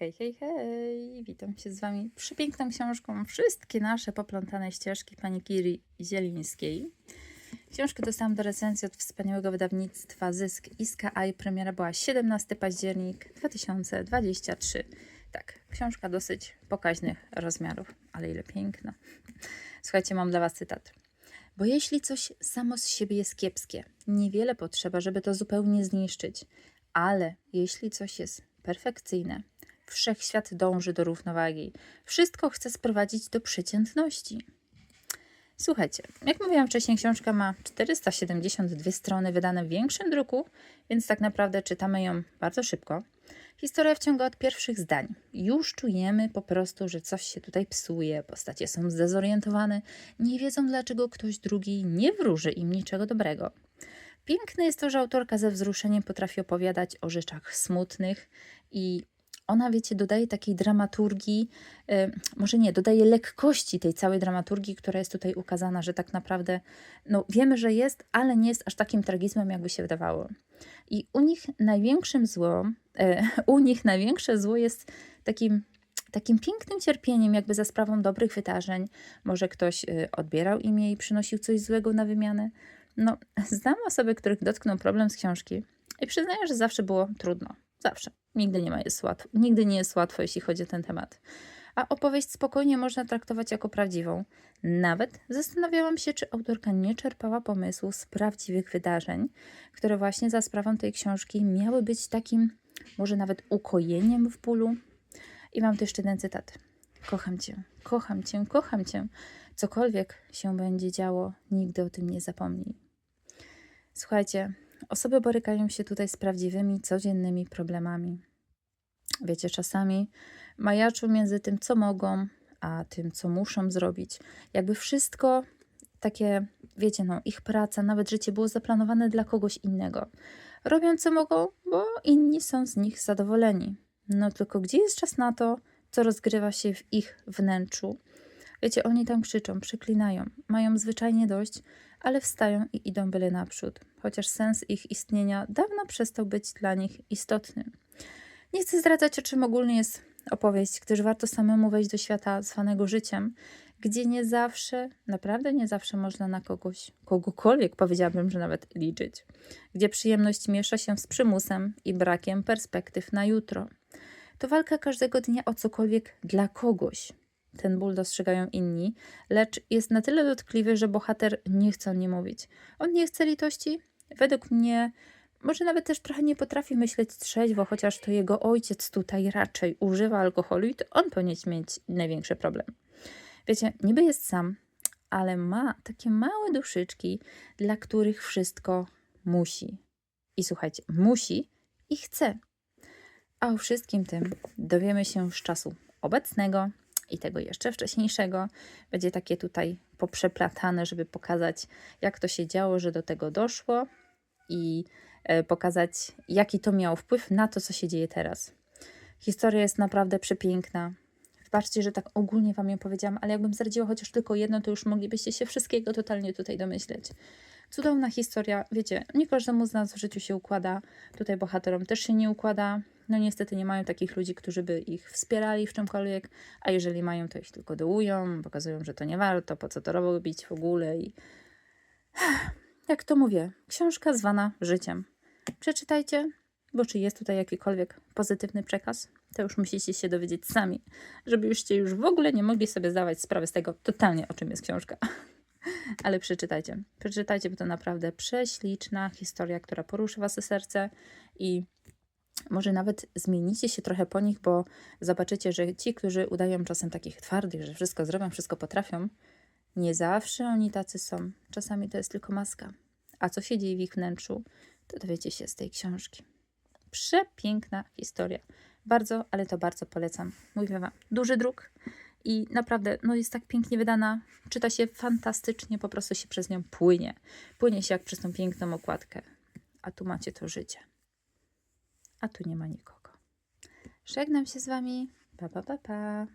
Hej, hej, hej! Witam się z Wami przepiękną książką Wszystkie nasze poplątane ścieżki pani Kiri Zielińskiej. Książkę dostałam do recenzji od wspaniałego wydawnictwa Zysk Iska i premiera była 17 październik 2023. Tak, książka dosyć pokaźnych rozmiarów, ale ile piękna. Słuchajcie, mam dla Was cytat. Bo jeśli coś samo z siebie jest kiepskie, niewiele potrzeba, żeby to zupełnie zniszczyć. Ale jeśli coś jest perfekcyjne, wszechświat dąży do równowagi. Wszystko chce sprowadzić do przeciętności. Słuchajcie, jak mówiłam wcześniej, książka ma 472 strony wydane w większym druku, więc tak naprawdę czytamy ją bardzo szybko. Historia wciąga od pierwszych zdań. Już czujemy po prostu, że coś się tutaj psuje, postacie są zdezorientowane, nie wiedzą dlaczego ktoś drugi nie wróży im niczego dobrego. Piękne jest to, że autorka ze wzruszeniem potrafi opowiadać o rzeczach smutnych i ona, wiecie, dodaje takiej dramaturgii, e, może nie, dodaje lekkości tej całej dramaturgii, która jest tutaj ukazana, że tak naprawdę, no wiemy, że jest, ale nie jest aż takim tragizmem, jakby się wydawało. I u nich największym zło, e, u nich największe zło jest takim takim pięknym cierpieniem, jakby za sprawą dobrych wydarzeń. Może ktoś e, odbierał imię i przynosił coś złego na wymianę. No, znam osoby, których dotknął problem z książki i przyznaję, że zawsze było trudno. Zawsze. Nigdy nie, ma jest łatwo. Nigdy nie jest łatwo, jeśli chodzi o ten temat. A opowieść spokojnie można traktować jako prawdziwą. Nawet zastanawiałam się, czy autorka nie czerpała pomysłu z prawdziwych wydarzeń, które właśnie za sprawą tej książki miały być takim, może nawet ukojeniem w bólu. I mam tu jeszcze jeden cytat. Kocham cię, kocham cię, kocham cię. Cokolwiek się będzie działo, nigdy o tym nie zapomnij. Słuchajcie, osoby borykają się tutaj z prawdziwymi, codziennymi problemami. Wiecie, czasami majaczą między tym, co mogą, a tym, co muszą zrobić. Jakby wszystko takie, wiecie, no, ich praca, nawet życie było zaplanowane dla kogoś innego. Robią, co mogą, bo inni są z nich zadowoleni. No tylko gdzie jest czas na to, co rozgrywa się w ich wnętrzu? Wiecie, oni tam krzyczą, przyklinają, mają zwyczajnie dość, ale wstają i idą byle naprzód, chociaż sens ich istnienia dawno przestał być dla nich istotny. Nie chcę zdradzać, o czym ogólnie jest opowieść, gdyż warto samemu wejść do świata zwanego życiem, gdzie nie zawsze, naprawdę nie zawsze można na kogoś, kogokolwiek powiedziałabym, że nawet liczyć, gdzie przyjemność miesza się z przymusem i brakiem perspektyw na jutro. To walka każdego dnia o cokolwiek dla kogoś. Ten ból dostrzegają inni, lecz jest na tyle dotkliwy, że bohater nie chce o nie mówić. On nie chce litości? Według mnie może nawet też trochę nie potrafi myśleć trzeźwo, chociaż to jego ojciec tutaj raczej używa alkoholu i to on powinien mieć największy problem. Wiecie, niby jest sam, ale ma takie małe duszyczki, dla których wszystko musi. I słuchajcie, musi i chce. A o wszystkim tym dowiemy się z czasu obecnego i tego jeszcze wcześniejszego. Będzie takie tutaj poprzeplatane, żeby pokazać, jak to się działo, że do tego doszło i e, pokazać, jaki to miało wpływ na to, co się dzieje teraz. Historia jest naprawdę przepiękna. Wybaczcie, że tak ogólnie Wam ją powiedziałam, ale jakbym zdradziła chociaż tylko jedno, to już moglibyście się wszystkiego totalnie tutaj domyśleć. Cudowna historia, wiecie, nie każdemu z nas w życiu się układa, tutaj bohaterom też się nie układa. No niestety nie mają takich ludzi, którzy by ich wspierali w czymkolwiek, a jeżeli mają, to ich tylko dołują, pokazują, że to nie warto, po co to robić w ogóle i... Jak to mówię, książka zwana życiem. Przeczytajcie, bo czy jest tutaj jakikolwiek pozytywny przekaz, to już musicie się dowiedzieć sami, żebyście już w ogóle nie mogli sobie zdawać sprawy z tego totalnie, o czym jest książka. Ale przeczytajcie. Przeczytajcie, bo to naprawdę prześliczna historia, która poruszy wasze serce i może nawet zmienicie się trochę po nich, bo zobaczycie, że ci, którzy udają czasem takich twardych, że wszystko zrobią, wszystko potrafią, nie zawsze oni tacy są. Czasami to jest tylko maska. A co się dzieje w ich wnętrzu, to dowiecie się z tej książki. Przepiękna historia. Bardzo, ale to bardzo polecam. Mówię Wam, duży druk i naprawdę no jest tak pięknie wydana. Czyta się fantastycznie, po prostu się przez nią płynie. Płynie się jak przez tą piękną okładkę. A tu macie to życie. A tu nie ma nikogo. Żegnam się z Wami. Pa, pa, pa, pa.